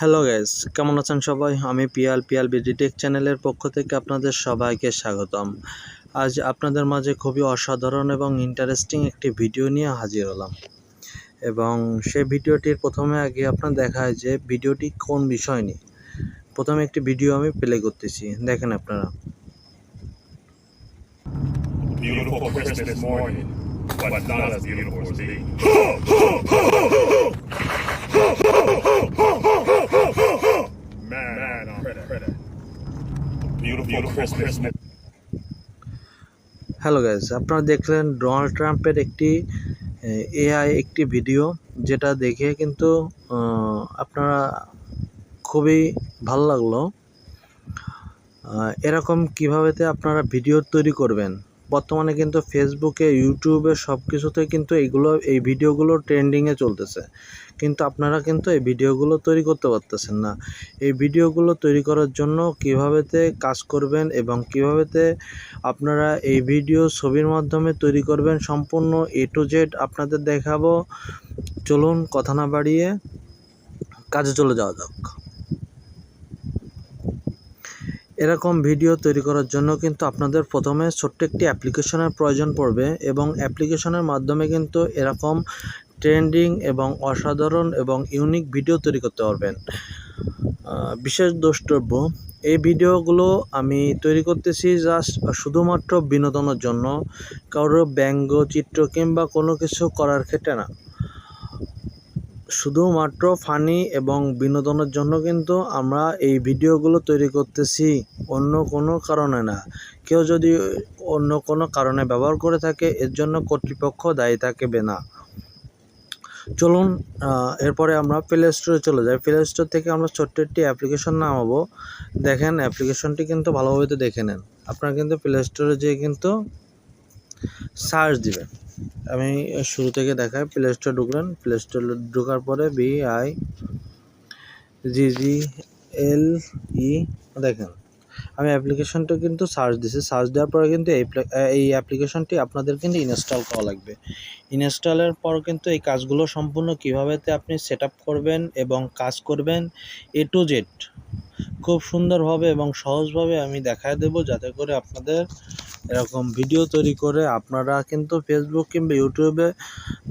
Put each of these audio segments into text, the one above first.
Hello guys কেমন আছেন সবাই? আমি পিয়াল পিয়াল বিডিটেক চ্যানেলের পক্ষ থেকে আপনাদের সবাইকে স্বাগতম। আজ আপনাদের মাঝে খুবই অসাধারণ এবং ইন্টারেস্টিং একটি ভিডিও নিয়ে হাজির হলাম। এবং সেই ভিডিওটির প্রথমে আগে আপনার দেখায় যে ভিডিওটি কোন বিষয় নিয়ে। প্রথমে একটি ভিডিও আমি প্লে করতেছি দেখেন আপনারা। Beautiful Christmas morning, but not as beautiful as thee. Beautiful Christmas. Hello guys আপনারা দেখলেন ডোনাল্ড ট্রাম্পের একটি এআই একটি ভিডিও যেটা দেখে কিন্তু আপনারা খুবই ভালো লাগল। এরকম কীভাবেতে আপনারা ভিডিও তৈরি করবেন? বর্তমানে কিন্তু ফেসবুকে ইউটিউবে সব কিছুতে কিন্তু এইগুলো, এই ভিডিওগুলো ট্রেন্ডিংয়ে চলতেছে। কিন্তু আপনারা কিন্তু এই ভিডিওগুলো তৈরি করতে পারতেছেন না। এই ভিডিওগুলো তৈরি করার জন্য কীভাবেতে কাজ করবেন এবং কীভাবেতে আপনারা এই ভিডিও ছবির মাধ্যমে তৈরি করবেন সম্পূর্ণ এ টু জেড আপনাদের দেখাবো। চলুন কথা না বাড়িয়ে কাজে চলে যাওয়া যাক। এরকম ভিডিও তৈরি করার জন্য কিন্তু আপনাদের প্রথমে ছোট্ট একটি অ্যাপ্লিকেশনের প্রয়োজন পড়বে এবং অ্যাপ্লিকেশনের মাধ্যমে কিন্তু এরকম ট্রেন্ডিং এবং অসাধারণ এবং ইউনিক ভিডিও তৈরি করতে পারবেন। বিশেষ দ্রষ্টব্য, এই ভিডিওগুলো আমি তৈরি করতেছি জাস্ট শুধুমাত্র বিনোদনের জন্য কারও ব্যঙ্গ, চিত্র কিংবা কোনো কিছু করার ক্ষেত্রে না। শুধুমাত্র ফানি এবং বিনোদনের জন্য কিন্তু আমরা এই ভিডিওগুলো তৈরি করতেছি অন্য কোনো কারণে না। কেউ যদি অন্য কোনো কারণে ব্যবহার করে থাকে, এর জন্য কর্তৃপক্ষ দায়ী থাকবে না। চলুন এরপরে আমরা প্লে স্টোরে চলে যাই। প্লে স্টোর থেকে আমরা ছোট্ট একটি অ্যাপ্লিকেশন নামাবো। দেখেন, অ্যাপ্লিকেশনটি কিন্তু ভালোভাবে তো দেখে নেন। আপনারা কিন্তু প্লে স্টোরে যেয়ে কিন্তু সার্চ দিবেন। আমি শুরু থেকে দেখাই প্লে স্টোর ঢুকলেন। প্লে স্টোর ঢুকার পরে বি আই জি জি এল ই দেখেন। আমি অ্যাপ্লিকেশনটা কিন্তু সার্চ দিছি। সার্চ দেওয়ার পরে কিন্তু এই এই অ্যাপ্লিকেশনটি আপনাদের কিন্তু ইনস্টল করা লাগবে। ইনস্টলের পর কিন্তু এই কাজগুলো সম্পূর্ণ কীভাবেতে আপনি সেট করবেন এবং কাজ করবেন এ টু জেড খুব সুন্দরভাবে এবং সহজভাবে আমি দেখায় দেব যাতে করে আপনাদের এরকম ভিডিও তৈরি করে আপনারা কিন্তু ফেসবুক কিংবা ইউটিউবে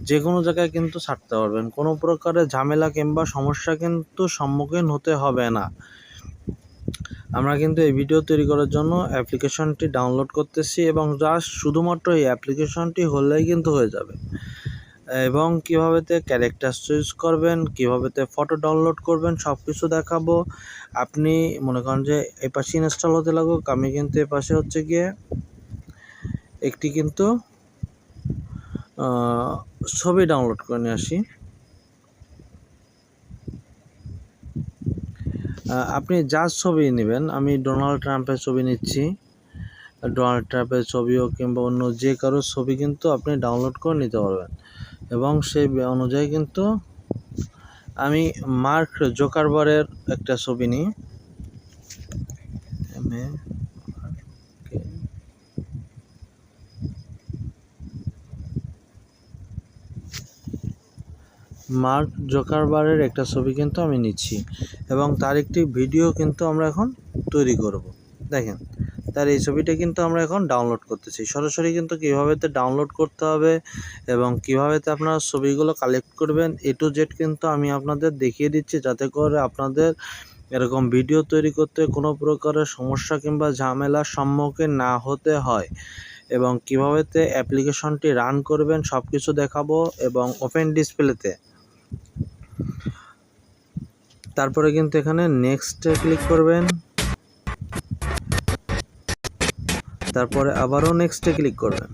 যে কোনো জায়গায় কিন্তু ছাড়তে পারবেন। কোনো প্রকারের ঝামেলা কিংবা সমস্যা কিন্তু সম্মুখীন হতে হবে না। আমরা কিন্তু এই ভিডিও তৈরি করার জন্য অ্যাপ্লিকেশনটি ডাউনলোড করতেছি এবং জাস্ট শুধুমাত্র এই অ্যাপ্লিকেশনটি হলেই কিন্তু হয়ে যাবে। এবং কীভাবেতে ক্যারেক্টার চুজ করবেন, কীভাবেতে ফটো ডাউনলোড করবেন সব কিছু দেখাবো। আপনি মনে করেন যে এই পাশে ইনস্টল হতে লাগুক, আমি কিন্তু এ পাশে হচ্ছে গিয়ে একটি কিন্তু ছবি ডাউনলোড করে নিয়ে আসি। আপনি যার ছবি নেবেন, আমি ডোনাল্ড ট্রাম্পের ছবি নিচ্ছি। ডোনাল্ড ট্রাম্পের ছবিও কিংবা অন্য যে কারও ছবি কিন্তু আপনি ডাউনলোড করে নিতে পারবেন। এবং সেই অনুযায়ী কিন্তু আমি মার্ক জোকারবারের একটা ছবি নিই এম এ কে মার্ক জোকারবারের একটা ছবি কিন্তু আমি নিচ্ছি এবং তার একটি ভিডিও কিন্তু আমরা এখন তৈরি করব। দেখেন, তার এই ছবিটা কিন্তু আমরা এখন ডাউনলোড করতেছি। সরাসরি কিন্তু কীভাবে কীভাবেতে ডাউনলোড করতে হবে এবং কীভাবে কীভাবেতে আপনারা ছবিগুলো কালেক্ট করবেন এ টু জেড কিন্তু আমি আপনাদের দেখিয়ে দিচ্ছি যাতে করে আপনাদের এরকম ভিডিও তৈরি করতে কোনো প্রকারের সমস্যা কিংবা ঝামেলার সম্মুখীন না হতে হয় এবং কীভাবে কীভাবেতে অ্যাপ্লিকেশনটি রান করবেন সব কিছু দেখাবো এবং ওপেন ডিসপ্লেতে তারপরে কিন্তু এখানে নেক্সটে ক্লিক করবেন। তারপরে আবারও নেক্সটে ক্লিক করবেন।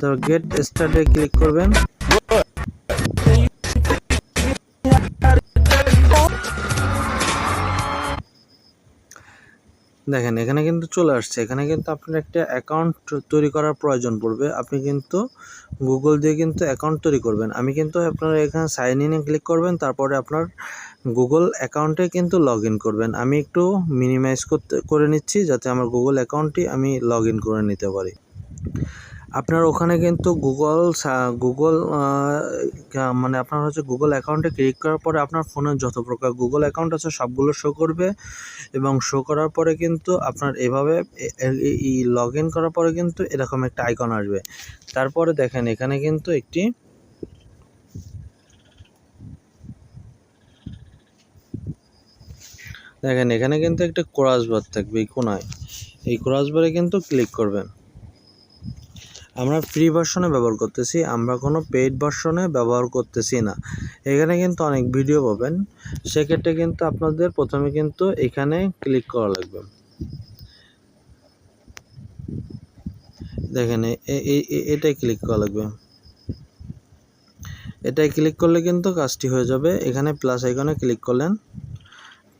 তো গেট স্টার্টে ক্লিক করবেন। দেখেন, এখানে কিন্তু চলে আসছে। এখানে কিন্তু আপনার একটা অ্যাকাউন্ট তৈরি করার প্রয়োজন পড়বে। আপনি কিন্তু গুগল দিয়ে কিন্তু অ্যাকাউন্ট তৈরি করবেন। আমি কিন্তু আপনার এখানে সাইন ইনে ক্লিক করবেন, তারপরে আপনার গুগল অ্যাকাউন্টে কিন্তু লগ করবেন। আমি একটু মিনিমাইজ করতে, করে নিচ্ছি, যাতে আমার গুগল অ্যাকাউন্টটি আমি লগ করে নিতে পারি। আপনার ওখানে কিন্তু গুগল গুগল মানে আপনার হচ্ছে গুগল অ্যাকাউন্টে ক্লিক করার পরে আপনার ফোনের যত প্রকার গুগল অ্যাকাউন্ট আছে সবগুলো শো করবে এবং শো করার পরে কিন্তু আপনার এভাবে লগ ইন করার পরে কিন্তু এরকম একটা আইকন আসবে। তারপরে দেখেন এখানে কিন্তু একটি দেখেন এখানে কিন্তু একটা ক্রস বার থাকবে এই কোনায়। এই ক্রস বারে কিন্তু ক্লিক করবেন। আমরা ফ্রি ভার্সনে ব্যবহার করতেছি, আমরা কোনো পেইড ভার্সনে ব্যবহার করতেছি না। এখানে কিন্তু অনেক ভিডিও পাবেন। সেক্ষেত্রে কিন্তু আপনাদের প্রথমে কিন্তু এখানে ক্লিক করা লাগবে। দেখেন এটাই ক্লিক করা লাগবে। এটাই ক্লিক করলে কিন্তু কাজটি হয়ে যাবে। এখানে প্লাস আইকনে ক্লিক করলেন।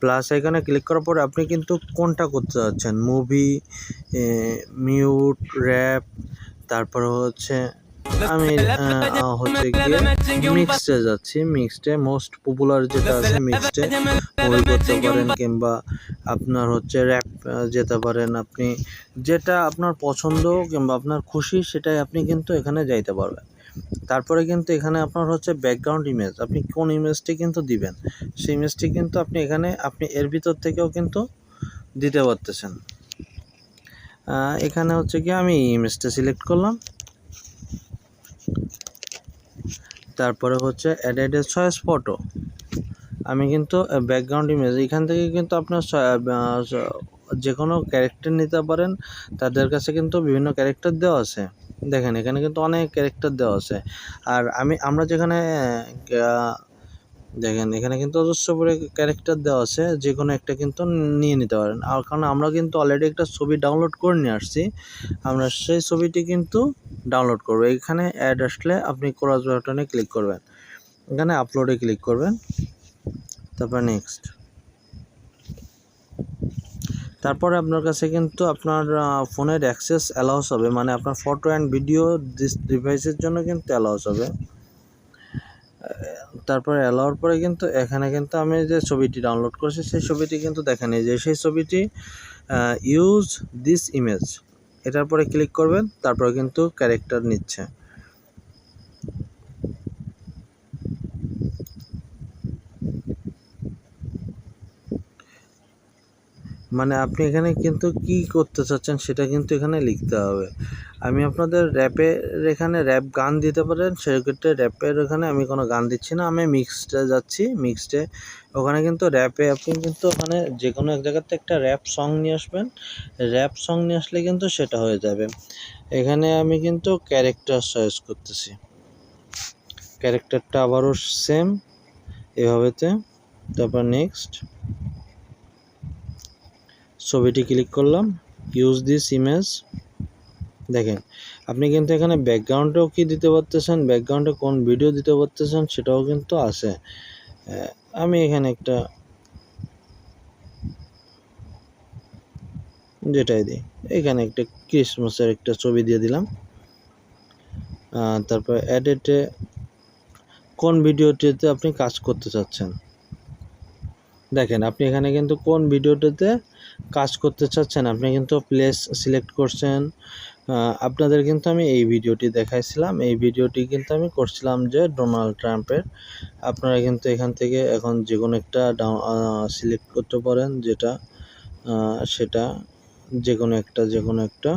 প্লাস আইকনে ক্লিক করার পরে আপনি কিন্তু কোনটা করতে যাচ্ছেন? মুভি মিউট র্যাপ তারপর হচ্ছে আমি হচ্ছে গিয়ে মিক্সডে যাচ্ছি। মিক্সডে মোস্ট পপুলার যেটা আছে মিক্সডে মুভি করতে পারেন কিংবা আপনার হচ্ছে র্যাপ যেতে পারেন আপনি। যেটা আপনার পছন্দ কিংবা আপনার খুশি সেটাই আপনি কিন্তু এখানে যাইতে পারবেন। তারপরে কিন্তু এখানে আপনার হচ্ছে ব্যাকগ্রাউন্ড ইমেজ আপনি কোন ইমেজটি কিন্তু দিবেন। সেই ইমেজটি কিন্তু আপনি এখানে আপনি এর ভিতর থেকেও কিন্তু দিতে পারতেছেন। এখানে হচ্ছে কি আমি ইমেজটা সিলেক্ট করলাম। তারপরে হচ্ছে অ্যাডেড চয়েস ফটো আমি কিন্তু ব্যাকগ্রাউন্ড ইমেজ এখান থেকে কিন্তু আপনার যে কোনো ক্যারেক্টার নিতে পারেন, তাদের কাছে কিন্তু বিভিন্ন ক্যারেক্টার দেওয়া আছে। দেখেন, এখানে কিন্তু অনেক ক্যারেক্টার দেওয়া আছে। আর আমি, আমরা যেখানে দেখেন, এখানে কিন্তু অজস্র করে ক্যারেক্টার দেওয়া আছে যে কোনো একটা কিন্তু নিয়ে নিতে পারেন। আর কারণ আমরা কিন্তু অলরেডি একটা ছবি ডাউনলোড করে নিয়ে আসছি, আমরা সেই ছবিটি কিন্তু ডাউনলোড করব। এখানে অ্যাড আসলে আপনি ক্রস বাটনে ক্লিক করবেন। এখানে আপলোডে ক্লিক করবেন। তারপর নেক্সট তারপরে আপনার কাছে কিন্তু আপনার ফোনের অ্যাক্সেস অ্যালাউস হবে মানে আপনার ফটো অ্যান্ড ভিডিও ডিভাইসের জন্য কিন্তু অ্যালাউস হবে। তারপরে অ্যালাউর পরে কিন্তু এখানে কিন্তু আমি যে ছবিটি ডাউনলোড করেছি, সেই ছবিটি কিন্তু দেখেন যে সেই ছবিটি ইউজ দিস ইমেজ এটার পরে ক্লিক করবেন, তারপরে কিন্তু ক্যারেক্টার নিচ্ছে। মানে আপনি এখানে কিন্তু কি করতে চাচ্ছেন, সেটা কিন্তু এখানে লিখতে হবে। আমি আপনাদের র্যাপের এখানে র্যাপ গান দিতে পারেন, সেক্ষেত্রে র্যাপের এখানে আমি কোনো গান দিচ্ছি না। আমি মিক্সডে যাচ্ছি মিক্সডে ওখানে কিন্তু র্যাপে আপনি কিন্তু ওখানে যে কোনো এক জায়গাতে একটা র্যাপ সং নিয়ে আসবেন। র্যাপ সং নিয়ে আসলে কিন্তু সেটা হয়ে যাবে। এখানে আমি কিন্তু ক্যারেক্টার চয়েস করতেছি। ক্যারেক্টারটা আবারও সেম এভাবেতে। তারপর নেক্সট ছবিটি ক্লিক করলাম। ইউজ দিস ইমেজ দেখেন, আপনি কিন্তু এখানে ব্যাকগ্রাউন্ডেও কি দিতে পারতেছেন ব্যাকগ্রাউন্ডে কোন ভিডিও দিতে পারতেছেন সেটাও কিন্তু আছে। আমি এখানে একটা যেটাই দিই, এখানে একটা ক্রিসমাসের একটা ছবি দিয়ে দিলাম। তারপর অ্যাডেটে কোন ভিডিওটিতে আপনি কাজ করতে চাচ্ছেন। দেখেন, আপনি এখানে কিন্তু কোন ভিডিওটাতে কাজ করতে চাচ্ছেন, আপনি কিন্তু প্লেস সিলেক্ট করছেন আপনাদের কিন্তু আমি এই ভিডিওটি দেখাইছিলাম। এই ভিডিওটি কিন্তু আমি করছিলাম যে ডোনাল্ড ট্রাম্পের। আপনারা কিন্তু এখান থেকে এখন যে কোনো একটা সিলেক্ট করতে পারেন যেটা সেটা যে কোনো একটা যে কোনো একটা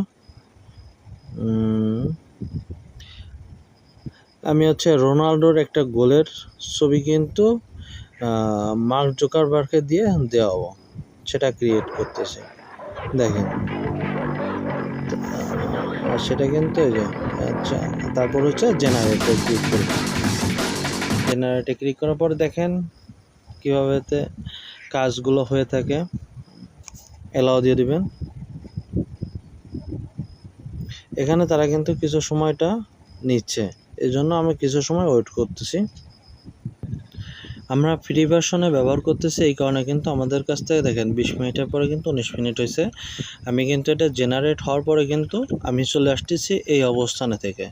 আমি হচ্ছে রোনাল্ডোর একটা গোলের ছবি কিন্তু মার্ক জোকারবার্গকে দিয়ে দেওয়াবো। সেটা ক্রিয়েট করতেছে। দেখেন। আর সেটা কিন্তু এই যে আচ্ছা তারপর হচ্ছে জেনারেটর ক্লিক করব। জেনারেটে ক্লিক করার পর দেখেন কীভাবে কাজগুলো হয়ে থাকে। এলাও দিয়ে দিবেন। এখানে তারা কিন্তু কিছু সময়টা নিচ্ছে। এজন্য আমি কিছু সময় ওয়েট করতেছি। আমরা ফ্রি ভার্সনে ব্যবহার করতেছি, এই কারণে কিন্তু আমাদের কাছ থেকে দেখেন, বিশ মিনিটের পরে কিন্তু উনিশ মিনিট হয়েছে আমি কিন্তু এটা জেনারেট হওয়ার পরে কিন্তু আমি চলে আসতেছি এই অবস্থানে থেকে।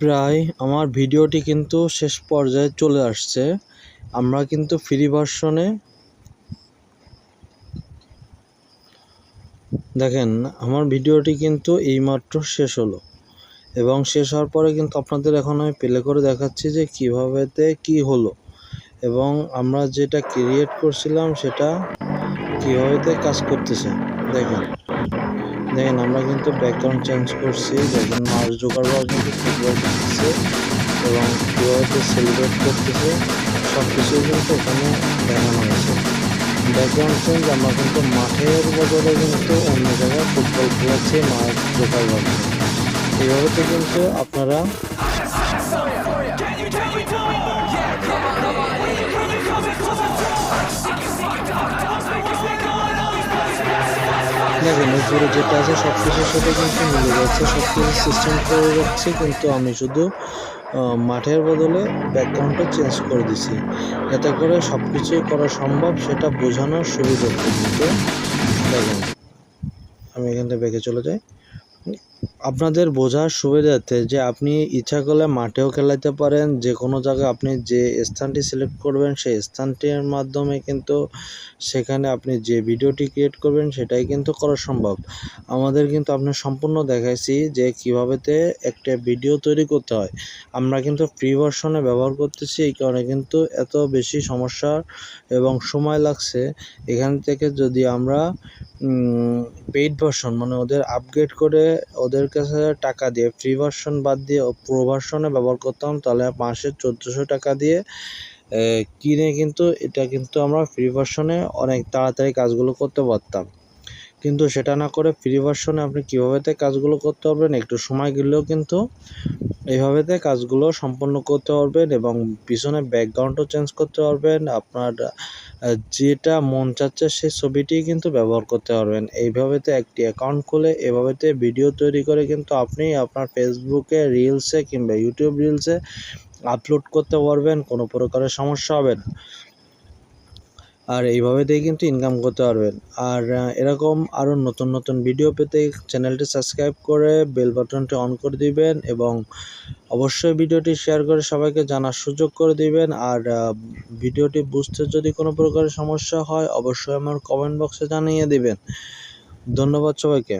প্রায় আমার ভিডিওটি কিন্তু শেষ পর্যায়ে চলে আসছে। আমরা কিন্তু ফ্রি ভার্সনে দেখেন, আমার ভিডিওটি কিন্তু এইমাত্র শেষ হলো। এবং শেষ হওয়ার পরে কিন্তু আপনাদের এখন আমি প্লে করে দেখাচ্ছি যে কীভাবেতে কি হলো। এবং আমরা যেটা ক্রিয়েট করছিলাম সেটা কীভাবেতে কাজ করতেছে। দেখেন। দেখেন, আমরা কিন্তু ব্যাকগ্রাউন্ড চেঞ্জ করছি। দেখেন মার্চ জোকারবার্গ কিন্তু ফুটবল এবং কীভাবে সেলিব্রেট করতেছে সব কিছুই কিন্তু ওখানে দেখানো হয়েছে। ব্যাকগ্রাউন্ড চেঞ্জ আমরা কিন্তু মাঠের বদলে কিন্তু অন্য জায়গায় ফুটবল খেলাচ্ছি মার্চ জোকারবার্গ এইভাবে কিন্তু আপনারা দেখেন যেটা আছে সব কিছুর সাথে কিন্তু মিলে যাচ্ছে সব কিছু সিস্টেম করে রাখছি কিন্তু আমি শুধু মাঠের বদলে ব্যাকগ্রাউন্ডটা চেঞ্জ করে দিছি। যাতে করে সব কিছুই করা সম্ভব, সেটা বোঝানোর সুবিধা কিন্তু। দেখেন, আমি এখান থেকে ব্যাগে চলে যাই। আপনাদের বোঝার সুবিধার্থে যে আপনি ইচ্ছা করলে মাঠেও খেলাতে পারেন যে কোনো জায়গায় আপনি যে স্থানটি সিলেক্ট করবেন, সেই স্থানটির মাধ্যমে কিন্তু সেখানে আপনি যে ভিডিওটি ক্রিয়েট করবেন, সেটাই কিন্তু করা সম্ভব। আমাদের কিন্তু আপনার সম্পূর্ণ দেখাইছি যে কীভাবেতে একটা ভিডিও তৈরি করতে হয়। আমরা কিন্তু ফ্রি ভার্সনে ব্যবহার করতেছি, এই কারণে কিন্তু এত বেশি সমস্যা এবং সময় লাগছে। এখান থেকে যদি আমরা পেইড ভার্সন মানে ওদের আপগ্রেড করে ওদের কাছে টাকা দিয়ে ফ্রি ভার্সন বাদ দিয়ে প্রো ভার্সনে ব্যবহার করতাম, তাহলে মাসে চোদ্দোশো টাকা দিয়ে কিনে কিন্তু এটা কিন্তু আমরা ফ্রি ভার্সনে অনেক তাড়াতাড়ি কাজগুলো করতে পারতাম। কিন্তু সেটা না করে ফ্রি ভার্সনে আপনি কীভাবেতে কাজগুলো করতে পারবেন? একটু সময় গেলেও কিন্তু এইভাবেতে কাজগুলো সম্পন্ন করতে পারবেন এবং পিছনে ব্যাকগ্রাউন্ডও চেঞ্জ করতে পারবেন। আপনার যেটা মন চাচ্ছে সেই ছবিটি কিন্তু ব্যবহার করতে পারবেন। এইভাবেতে একটি অ্যাকাউন্ট খুলে এভাবেতে ভিডিও তৈরি করে কিন্তু আপনি আপনার ফেসবুকে রিলসে কিংবা ইউটিউব রিলসে আপলোড করতে পারবেন। কোনো প্রকারের সমস্যা হবে না। আর এইভাবেতেই কিন্তু ইনকাম করতে পারবেন। আর এরকম আরও নতুন নতুন ভিডিও পেতে চ্যানেলটি সাবস্ক্রাইব করে বেল বাটনটি অন করে দিবেন এবং অবশ্যই ভিডিওটি শেয়ার করে সবাইকে জানার সুযোগ করে দিবেন। আর ভিডিওটি বুঝতে যদি কোনো প্রকারের সমস্যা হয়, অবশ্যই আমার কমেন্ট বক্সে জানিয়ে দিবেন। ধন্যবাদ সবাইকে।